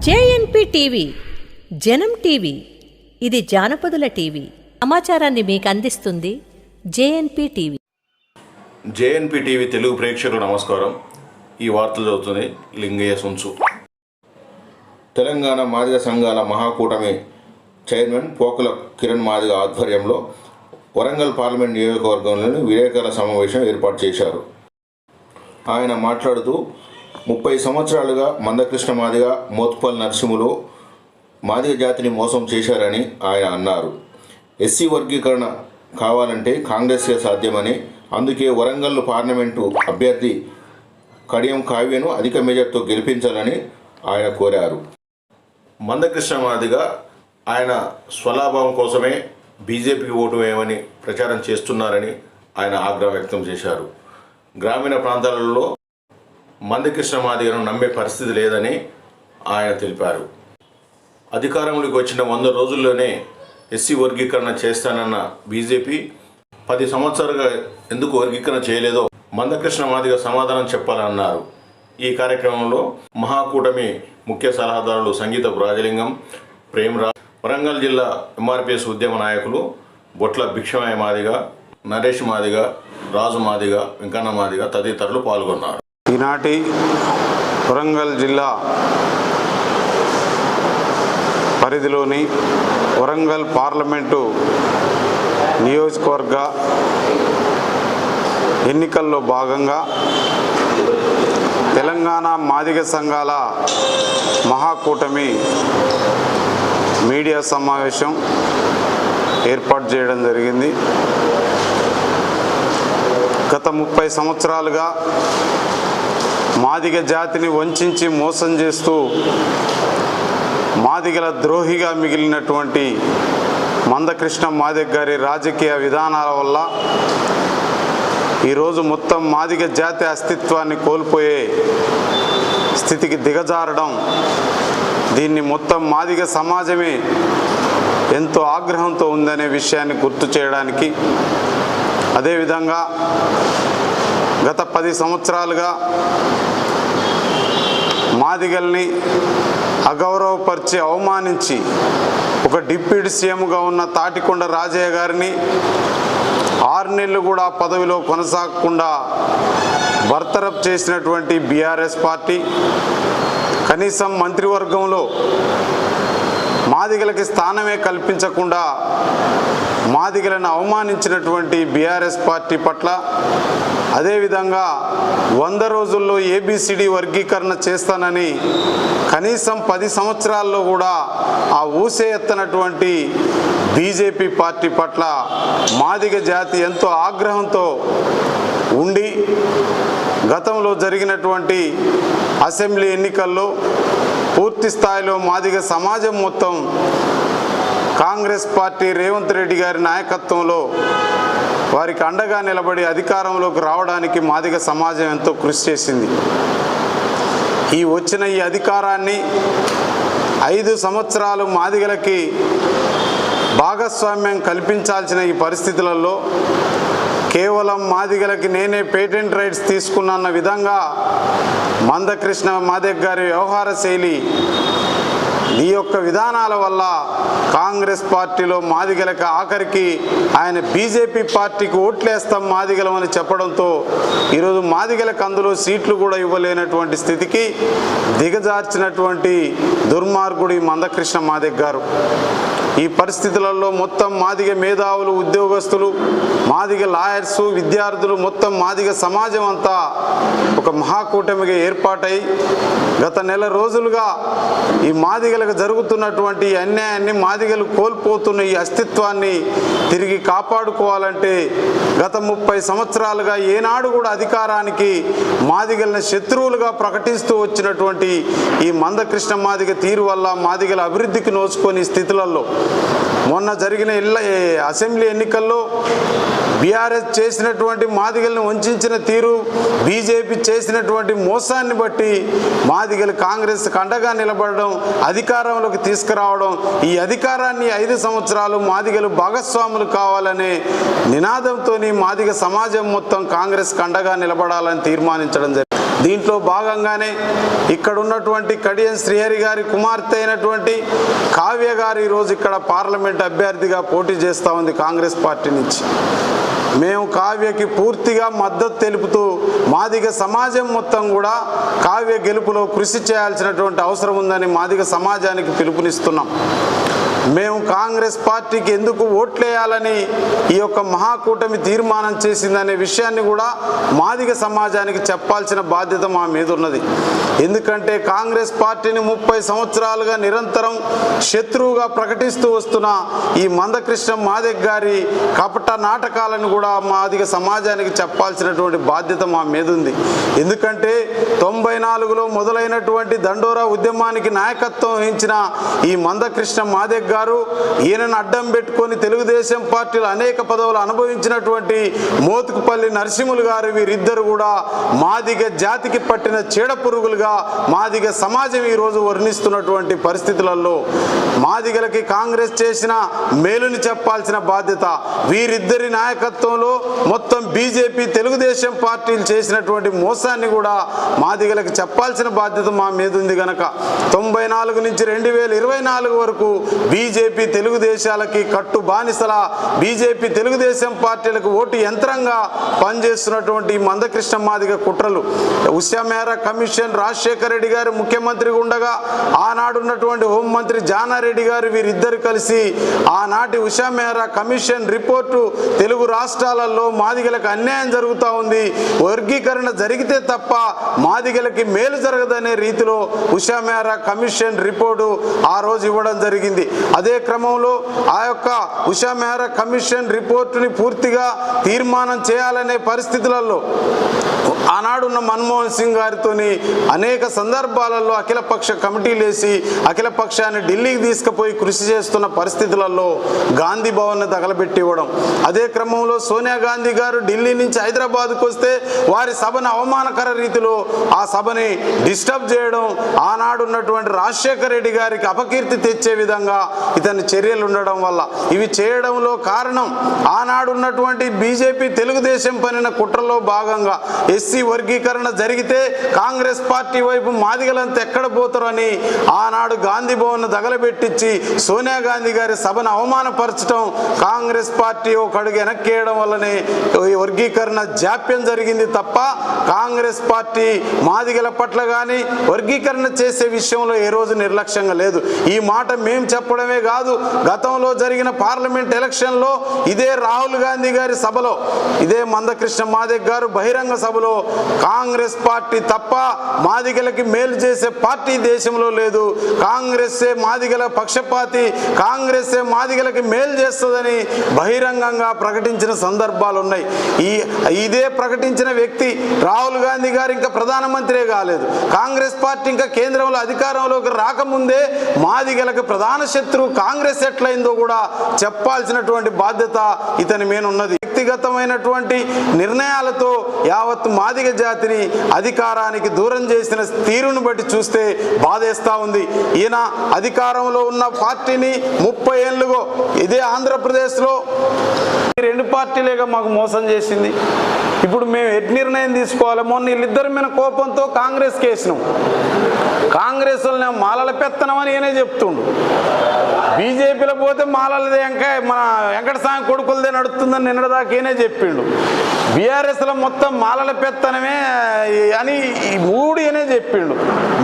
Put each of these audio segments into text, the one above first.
JNP TV జనం TV ఇది జానపదుల TV. సమాచారాన్ని మీకు అందిస్తుంది J N P TV. J N P TV Telugu ప్రేక్షకులు నమస్కారం. ఈ వార్తలు చదువుతుంది లింగయ్య సుంచు తెలంగాణ మాదిగ సంఘాల మహాకూటమి చైర్మన్ పోకుల కిరణ్ మాదిగ ఆధ్వర్యంలో వరంగల్ పార్లమెంట్ నియోజకవర్గంలోని విలేకరుల సమావేశం ఏర్పాటు చేశారు. ఆయన మాట్లాడుతూ ముప్పై సంవత్సరాలుగా మందకృష్ణ మాదిగ మోత్పల్ నరసింహులు మాదిగ జాతిని మోసం చేశారని ఆయన అన్నారు. ఎస్సీ వర్గీకరణ కావాలంటే కాంగ్రెస్కే సాధ్యమని అందుకే వరంగల్ పార్లమెంటు అభ్యర్థి కడియం కావ్యను అధిక మెజార్టీతో గెలిపించాలని ఆయన కోరారు. మందకృష్ణ మాదిగ ఆయన స్వలాభం కోసమే బీజేపీకి ఓటు వేయమని ప్రచారం చేస్తున్నారని ఆయన ఆగ్రహం వ్యక్తం చేశారు. గ్రామీణ ప్రాంతాలలో మందకృష్ణ మాదిగను నమ్మే పరిస్థితి లేదని ఆయన తెలిపారు. అధికారంలోకి వచ్చిన వంద రోజుల్లోనే ఎస్సీ వర్గీకరణ చేస్తానన్న బీజేపీ పది సంవత్సరాలుగా ఎందుకు వర్గీకరణ చేయలేదో మందకృష్ణ మాదిగ సమాధానం చెప్పాలన్నారు. ఈ కార్యక్రమంలో మహాకూటమి ముఖ్య సలహాదారులు సంగీత రాజలింగం ప్రేమరాజ్ వరంగల్ జిల్లా ఎంఆర్పిఎస్ ఉద్యమ నాయకులు బొట్ల భిక్షమయ్య మాదిగ నరేష్ మాదిగ రాజు మాదిగ వెంకన్న మాదిగ తదితరులు పాల్గొన్నారు. ఈనాటి వరంగల్ జిల్లా పరిధిలోని వరంగల్ పార్లమెంటు నియోజకవర్గ ఎన్నికల్లో భాగంగా తెలంగాణ మాదిగ సంఘాల మహాకూటమి మీడియా సమావేశం ఏర్పాటు చేయడం జరిగింది. గత ముప్పై సంవత్సరాలుగా మాదిగ జాతిని వంచి మోసం చేస్తూ మాదిగల ద్రోహిగా మిగిలినటువంటి మందకృష్ణ మాదిగ గారి రాజకీయ విధానాల వల్ల ఈరోజు మొత్తం మాదిగ జాతి అస్తిత్వాన్ని కోల్పోయే స్థితికి దిగజారడం దీన్ని మొత్తం మాదిగ సమాజమే ఎంతో ఆగ్రహంతో ఉందనే విషయాన్ని గుర్తు చేయడానికి అదేవిధంగా గత పది సంవత్సరాలుగా మాదిగల్ని అగౌరవపరిచి అవమానించి ఒక డిప్యూటీ సీఎంగా ఉన్న తాటికొండ రాజయ్య గారిని ఆరు నెలలు కూడా పదవిలో కొనసాగకుండా బర్తరఫ్ చేసినటువంటి బీఆర్ఎస్ పార్టీ కనీసం మంత్రివర్గంలో మాదిగలకి స్థానమే కల్పించకుండా మాదిగలను అవమానించినటువంటి బీఆర్ఎస్ పార్టీ పట్ల అదేవిధంగా వంద రోజుల్లో ఏబిసిడి వర్గీకరణ చేస్తానని కనీసం పది సంవత్సరాల్లో కూడా ఆ ఊసే ఎత్తనటువంటి బీజేపీ పార్టీ పట్ల మాదిగ జాతి ఎంతో ఆగ్రహంతో ఉండి గతంలో జరిగినటువంటి అసెంబ్లీ ఎన్నికల్లో పూర్తి స్థాయిలో మాదిగ సమాజం మొత్తం కాంగ్రెస్ పార్టీ రేవంత్ రెడ్డి గారి నాయకత్వంలో వారికి అండగా నిలబడి అధికారంలోకి రావడానికి మాదిగ సమాజం ఎంతో కృషి చేసింది. ఈ వచ్చిన ఈ అధికారాన్ని ఐదు సంవత్సరాలు మాదిగలకి భాగస్వామ్యం కల్పించాల్సిన ఈ పరిస్థితులలో కేవలం మాదిగలకి నేనే పేటెంట్ రైట్స్ తీసుకున్న విధంగా మందకృష్ణ మాదిగ గారి వ్యవహార శైలి ఈ యొక్క విధానాల వల్ల కాంగ్రెస్ పార్టీలో మాదిగలకు ఆఖరికి ఆయన బీజేపీ పార్టీకి ఓట్లేస్తాం మాదిగలం అని చెప్పడంతో ఈరోజు మాదిగలకు అందులో సీట్లు కూడా ఇవ్వలేనటువంటి స్థితికి దిగజార్చినటువంటి దుర్మార్గుడి మందకృష్ణ మాదిగ్ గారు ఈ పరిస్థితులలో మొత్తం మాదిగ మేధావులు ఉద్యోగస్తులు మాదిగ లాయర్స్ విద్యార్థులు మొత్తం మాదిగ సమాజం అంతా ఒక మహాకూటమిగా ఏర్పాటై గత నెల రోజులుగా ఈ మాదిగలకు జరుగుతున్నటువంటి అన్యాయాన్ని మాదిగలు కోల్పోతున్న ఈ అస్తిత్వాన్ని తిరిగి కాపాడుకోవాలంటే గత ముప్పై సంవత్సరాలుగా ఏనాడు కూడా అధికారానికి మాదిగలను శత్రువులుగా ప్రకటిస్తూ వచ్చినటువంటి ఈ మందకృష్ణ మాదిగ తీరు వల్ల మాదిగల అభివృద్ధికి నోచుకొని స్థితులలో మొన్న జరిగిన ఇళ్ళ అసెంబ్లీ ఎన్నికల్లో బీఆర్ఎస్ చేసినటువంటి మాదిగలను వంచిన తీరు బీజేపీ చేసినటువంటి మోసాన్ని బట్టి మాదిగలు కాంగ్రెస్ కండగా నిలబడడం అధికారంలోకి తీసుకురావడం ఈ అధికారాన్ని ఐదు సంవత్సరాలు మాదిగలు భాగస్వాములు కావాలనే నినాదంతో మాదిగ సమాజం మొత్తం కాంగ్రెస్ కండగా నిలబడాలని తీర్మానించడం జరిగింది. దీంట్లో భాగంగానే ఇక్కడ ఉన్నటువంటి కడియం శ్రీహరి గారి కుమార్తె అయినటువంటి కావ్య గారు ఈరోజు ఇక్కడ పార్లమెంట్ అభ్యర్థిగా పోటీ చేస్తూ ఉంది కాంగ్రెస్ పార్టీ నుంచి. మేము కావ్యకి పూర్తిగా మద్దతు తెలుపుతూ మాదిగ సమాజం మొత్తం కూడా కావ్య గెలుపులో కృషి చేయాల్సినటువంటి అవసరం ఉందని మాదిగ సమాజానికి పిలుపునిస్తున్నాం. మేము కాంగ్రెస్ పార్టీకి ఎందుకు ఓట్లేయాలని ఈ యొక్క మహాకూటమి తీర్మానం చేసిందనే విషయాన్ని కూడా మాదిగ సమాజానికి చెప్పాల్సిన బాధ్యత మా మీద ఉన్నది. ఎందుకంటే కాంగ్రెస్ పార్టీని ముప్పై సంవత్సరాలుగా నిరంతరం శత్రువుగా ప్రకటిస్తూ వస్తున్న ఈ మందకృష్ణ మాదిగ గారి కపట నాటకాలను కూడా మాదిగ సమాజానికి చెప్పాల్సినటువంటి బాధ్యత మా మీద ఉంది. ఎందుకంటే తొంభై నాలుగులో మొదలైనటువంటి దండోరా ఉద్యమానికి నాయకత్వం వహించిన ఈ మందకృష్ణ మాదిగ్ గారు ఈయనను అడ్డం పెట్టుకొని తెలుగుదేశం పార్టీలో అనేక పదవులు అనుభవించినటువంటి మోతుకుపల్లి నరసింహులు గారు వీరిద్దరు కూడా మాదిగ జాతికి పట్టిన చీడ పురుగులుగా మాదిగ సమాజం ఈరోజు వర్ణిస్తున్నటువంటి పరిస్థితులలో మాదిగలకి కాంగ్రెస్ చేసిన మేలుని చెప్పాల్సిన బాధ్యత వీరిద్దరి నాయకత్వంలో మొత్తం బీజేపీ తెలుగుదేశం పార్టీలు చేసినటువంటి మోసాన్ని కూడా మాదిగలకు చెప్పాల్సిన బాధ్యత మా మీద ఉంది గనక. తొంభై నాలుగు నుంచి రెండు వేల ఇరవై నాలుగు వరకు బీజేపీ తెలుగుదేశాలకి కట్టు బానిసల బీజేపీ తెలుగుదేశం పార్టీలకు ఓటు యంత్రంగా పనిచేస్తున్నటువంటి మందకృష్ణ మాదిగ కుట్రలు ఉషామేర కమిషన్ రాజశేఖర రెడ్డి గారు ముఖ్యమంత్రిగా ఉండగా ఆనాడున్నటువంటి హోంమంత్రి జానారెడ్డి గారు వీరిద్దరు కలిసి ఆనాటి ఉషామేర కమిషన్ రిపోర్టు తెలుగు రాష్ట్రాలలో మాదిగలకు అన్యాయం జరుగుతూ ఉంది. వర్గీకరణ జరిగితే తప్ప మాదిగలకి మేలు జరగదనే రీతిలో ఉషామేర కమిషన్ రిపోర్టు ఆ రోజు ఇవ్వడం జరిగింది. అదే క్రమంలో ఆ యొక్క ఉషామేర కమిషన్ రిపోర్టుని పూర్తిగా తీర్మానం చేయాలనే పరిస్థితులలో ఆనాడున్న మన్మోహన్ సింగ్ గారితోని అనేక సందర్భాలలో అఖిలపక్ష కమిటీలు వేసి అఖిలపక్షాన్ని ఢిల్లీకి తీసుకుపోయి కృషి చేస్తున్న పరిస్థితులలో గాంధీ భవన్ని తగలబెట్టి ఇవ్వడం అదే క్రమంలో సోనియా గాంధీ గారు ఢిల్లీ నుంచి హైదరాబాద్కు వస్తే వారి సభను అవమానకర రీతిలో ఆ సభని డిస్టర్బ్ చేయడం ఆనాడున్నటువంటి రాజశేఖర రెడ్డి గారికి అపకీర్తి తెచ్చే విధంగా ఇతని చర్యలు ఉండడం వల్ల. ఇవి చేయడంలో కారణం ఆనాడున్నటువంటి బీజేపీ తెలుగుదేశం పనిన కుట్రలో భాగంగా ఎస్ ఎస్సీ వర్గీకరణ జరిగితే కాంగ్రెస్ పార్టీ వైపు మాదిగలంతా ఎక్కడ పోతారని ఆనాడు గాంధీ భవన్ దగలబెట్టించి సోనియా గాంధీ గారి సభను అవమానపరచడం కాంగ్రెస్ పార్టీ ఒక అడుగు వెనక్కేయడం వల్లనే ఈ వర్గీకరణ జాప్యం జరిగింది తప్ప కాంగ్రెస్ పార్టీ మాదిగల పట్ల కానీ వర్గీకరణ చేసే విషయంలో ఏ రోజు నిర్లక్ష్యంగా లేదు. ఈ మాట మేము చెప్పడమే కాదు గతంలో జరిగిన పార్లమెంట్ ఎలక్షన్లో ఇదే రాహుల్ గాంధీ గారి సభలో ఇదే మందకృష్ణ మాదిగ గారు బహిరంగ సభలో కాంగ్రెస్ పార్టీ తప్ప మాదిగలకి మేలు చేసే పార్టీ దేశంలో లేదు. కాంగ్రెస్సే మాదిగల పక్షపాతి కాంగ్రెస్సే మాదిగలకి మేలు చేస్తుందని బహిరంగంగా ప్రకటించిన సందర్భాలు ఉన్నాయి ఈ ఇదే ప్రకటించిన వ్యక్తి రాహుల్ గాంధీ గారు ఇంకా ప్రధానమంత్రే కాలేదు. కాంగ్రెస్ పార్టీ ఇంకా కేంద్రంలో అధికారంలోకి రాకముందే మాదిగలకు ప్రధాన శత్రువు కాంగ్రెస్ ఎట్లయిందో కూడా చెప్పాల్సినటువంటి బాధ్యత ఇతని మీద ఉన్నది. వ్యక్తిగతమైనటువంటి నిర్ణయాలతో యావత్ మాదిగ జాతిని అధికారానికి దూరం చేసిన తీరును బట్టి చూస్తే బాధేస్తా ఉంది. ఈయన అధికారంలో ఉన్న పార్టీని ముప్పై ఏళ్ళుగో ఇదే ఆంధ్రప్రదేశ్లో రెండు పార్టీలేగా మాకు మోసం చేసింది. ఇప్పుడు మేము ఎట్ నిర్ణయం తీసుకోవాలి? మొన్న వీళ్ళిద్దరి మీద కోపంతో కాంగ్రెస్ వేసినాం. కాంగ్రెస్ మాలల పెత్తనమని ఈయనే చెప్తుండు. బీజేపీలో పోతే మాలలదే ఇంకా మన వెంకటస్వామి కొడుకులదే నడుస్తుందని నిన్నటిదాకా ఈయనే చెప్పిండు. బీఆర్ఎస్లో మొత్తం మాలల పెత్తనమే అని ఈ మూడు ఈయనే చెప్పిండు.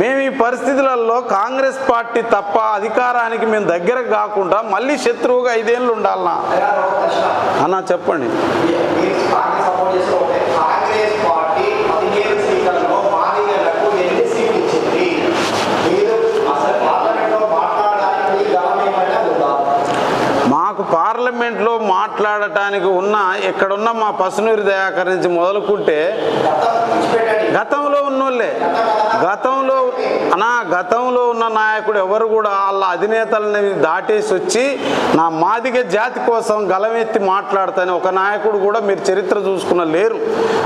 మేము ఈ పరిస్థితులలో కాంగ్రెస్ పార్టీ తప్ప అధికారానికి మేము దగ్గర కాకుండా మళ్ళీ శత్రువుగా ఐదేళ్ళు ఉండాలనా అన్న చెప్పండి కాంగ్రెస్ పార్టీ పదిహేను సీట్లలో మాదిగలకు ఎన్ని సీట్లు ఇచ్చింది మీరు అసలు పార్లమెంట్లో మాట్లాడడానికి మీ గలం ఏమైనా ఉందా మాకు పార్లమెంట్లో మాట్లాడటానికి ఉన్న ఇక్కడున్న మా పసునూరి దయాకర్ నుంచి మొదలుకుంటే గతంలో ఉన్నోళ్ళే. గతంలో మన గతంలో ఉన్న నాయకుడు ఎవరు కూడా వాళ్ళ అధినేతలని దాటేసి వచ్చి నా మాదిగ జాతి కోసం గలమెత్తి మాట్లాడతాని ఒక నాయకుడు కూడా మీరు చరిత్ర చూసుకున్న లేరు.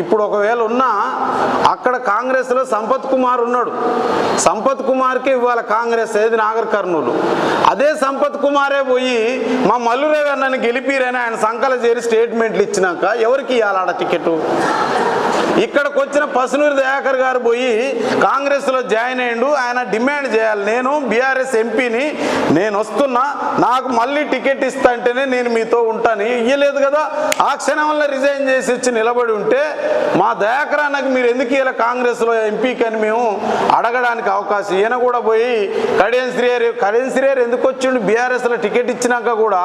ఇప్పుడు ఒకవేళ ఉన్నా అక్కడ కాంగ్రెస్లో సంపత్ కుమార్ ఉన్నాడు. సంపత్ కుమార్కే ఇవాళ కాంగ్రెస్ ఏది నాగర్ కర్నూలు. అదే సంపత్ కుమారే పోయి మా మల్లురేవి అన్నని నన్ను గెలిపిరని ఆయన సంకల చేరి స్టేట్మెంట్లు ఇచ్చినాక ఎవరికి ఇవ్వాలి ఆడ టికెట్? ఇక్కడికి వచ్చిన పసునూరి దయాకర్ గారు పోయి కాంగ్రెస్లో జాయిన్ అయ్యిండు. ఆయన డిమాండ్ చేయాలి. నేను బీఆర్ఎస్ ఎంపీని నేను వస్తున్నా నాకు మళ్ళీ టికెట్ ఇస్తా అంటేనే నేను మీతో ఉంటాను. ఇయ్యలేదు కదా. ఆ క్షణం వల్ల రిజైన్ చేసి వచ్చి నిలబడి ఉంటే మా దయాకర్ అన్నకు మీరు ఎందుకు ఇలా కాంగ్రెస్లో ఎంపీకి అని మేము అడగడానికి అవకాశం. ఈయన కూడా పోయి కడియన్ శ్రీయర్ కడియన్ శ్రీయర్ ఎందుకు వచ్చిండు? బీఆర్ఎస్లో టికెట్ ఇచ్చినాక కూడా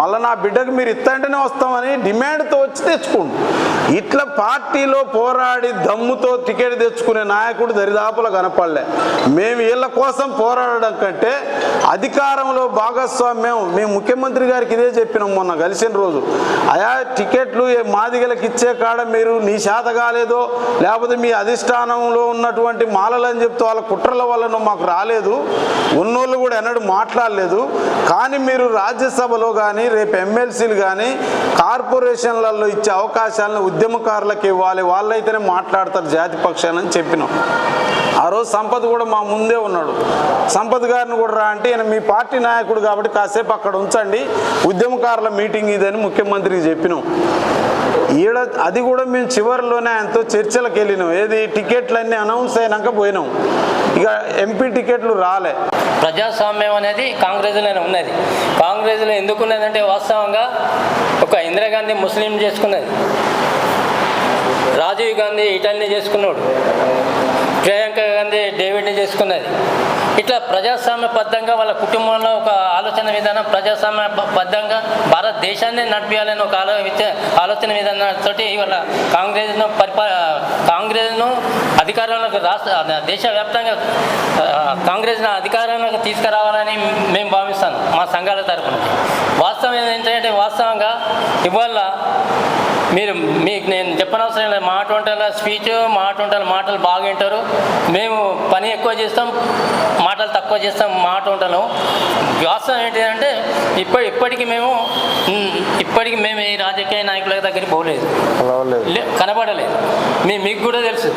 మళ్ళీ నా బిడ్డకు మీరు ఇస్తాంటేనే వస్తామని డిమాండ్తో వచ్చి తెచ్చుకోండు. ఇట్లా పార్టీలో పో పోరాడి దమ్ముతో టికెట్ తెచ్చుకునే నాయకుడు దరిదాపుల కనపడలే. మేము వీళ్ళ కోసం పోరాడడం కంటే అధికారంలో భాగస్వామ్యం మేము. ముఖ్యమంత్రి గారికి ఇదే చెప్పినాం మొన్న కలిసిన రోజు. అయా టికెట్లు ఏ మాదిగలకు ఇచ్చే కాడ మీరు నీ శాత కాలేదో లేకపోతే మీ అధిష్టానంలో ఉన్నటువంటి మాలలు అని చెప్తే వాళ్ళ కుట్రల వలన మాకు రాలేదు. ఉన్నోళ్ళు కూడా ఎన్నడూ మాట్లాడలేదు. కానీ మీరు రాజ్యసభలో కానీ రేపు ఎమ్మెల్సీలు కానీ కార్పొరేషన్లలో ఇచ్చే అవకాశాలను ఉద్యమకారులకు ఇవ్వాలి. వాళ్ళ వాళ్ళైతేనే మాట్లాడతారు జాతి పక్షానని చెప్పినాం. ఆ రోజు సంపత్ కూడా మా ముందే ఉన్నాడు. సంపత్ గారిని కూడా రా అంటే ఈయన మీ పార్టీ నాయకుడు కాబట్టి కాసేపు అక్కడ ఉంచండి ఉద్యమకారుల మీటింగ్ ఇదని ముఖ్యమంత్రికి చెప్పినాం. ఈడ అది కూడా మేము చివరిలోనే ఆయనతో చర్చలకు వెళ్ళినాం. ఏది టికెట్లు అన్నీ అనౌన్స్ అయినాక పోయినాం. ఇక ఎంపీ టికెట్లు రాలే. ప్రజాస్వామ్యం అనేది కాంగ్రెస్లోనే ఉన్నది. కాంగ్రెస్లో ఎందుకున్నదంటే వాస్తవంగా ఒక ఇందిరాగాంధీ ముస్లిం చేసుకున్నది. రాజీవ్ గాంధీ ఇటల్ని చేసుకున్నాడు. ప్రియాంక గాంధీ డేవిడ్ని చేసుకున్నది. ఇట్లా ప్రజాస్వామ్యబద్ధంగా వాళ్ళ కుటుంబంలో ఒక ఆలోచన విధానం ప్రజాస్వామ్యబద్ధంగా భారతదేశాన్ని నడిపించాలని ఒక ఆలో ఆలోచన విధానంతో ఇవాళ కాంగ్రెస్ను పరిపా కాంగ్రెస్ను అధికారంలోకి రాష్ట్ర దేశవ్యాప్తంగా కాంగ్రెస్ను అధికారంలోకి తీసుకురావాలని మేము భావిస్తాను మా సంఘాల తరఫున వాస్తవం ఏంటంటే వాస్తవంగా ఇవాళ మీరు మీకు నేను చెప్పనవసరం లేదు. మాట వంటల స్పీచ్ మాట వంటల మాటలు బాగా వింటారు. మేము పని ఎక్కువ చేస్తాం మాటలు తక్కువ చేస్తాం మాట వంటలు వాస్తవం ఏంటిదంటే ఇప్పటి ఇప్పటికి మేము ఇప్పటికి మేము ఈ రాజకీయ నాయకుల దగ్గరికి పోలేదు. కనబడలేదు. మీ మీకు కూడా తెలుసు.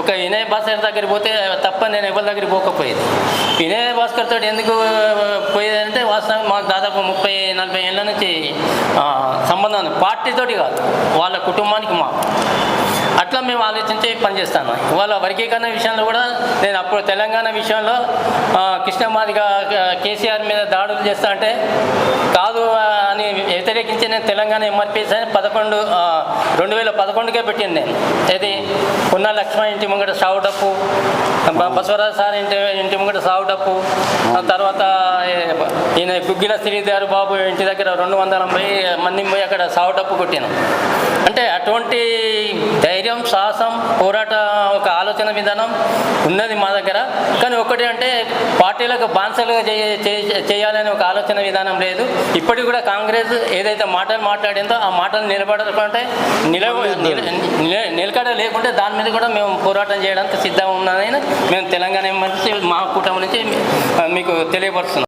ఒక వినయ్ భాస్కర్ దగ్గరికి పోతే తప్ప నేను ఎవరి దగ్గరికి పోకపోయేది. వినయ్ భాస్కర్ తోటి ఎందుకు పోయేదంటే వాస్తవం మాకు దాదాపు ముప్పై నలభై ఏళ్ళ నుంచి సంబంధం పార్టీతోటి కాదు. వాళ్ళ కుటుంబానికి మా అట్లా మేము ఆలోచించి పనిచేస్తాను ఇవాళ వర్గీకరణ విషయంలో కూడా నేను అప్పుడు తెలంగాణ విషయంలో కృష్ణమాదిగా కేసీఆర్ మీద దాడులు చేస్తా అంటే కాదు అని వ్యతిరేకించి నేను తెలంగాణ ఎంఆర్పీఎస్ అని పదకొండు రెండు వేల పదకొండుకే పెట్టింది నేను. ఉన్న పున్న లక్ష్మణ ఇంటి ముంగట సాగు డప్పు బసవరాజు సార్ ఇంటి ఇంటి ముంగట సాగు డప్పు తర్వాత ఈయన గుగ్గిల శ్రీధర్ బాబు ఇంటి దగ్గర రెండు వందల మంది పోయి అక్కడ సాగు డప్పు కొట్టాను అంటే అటువంటి ధైర్యం సాహసం పోరాట ఒక ఆలోచన విధానం ఉన్నది మా దగ్గర. కానీ ఒకటి అంటే పార్టీలకు బాన్సలుగా చేయ- చేయ- చేయాలనే ఒక ఆలోచన విధానం లేదు. ఇప్పటికి కూడా కాంగ్రెస్ ఏదైతే మాటలు మాట్లాడిందో ఆ మాటలు నిలబడకుంటే నిలకడ లేకుంటే దాని మీద కూడా మేము పోరాటం చేయడానికి సిద్ధంగా ఉన్నదని మేము తెలంగాణ ఎమ్మెల్సీ మా కూటమి నుంచి మీకు తెలియపరుస్తున్నాం.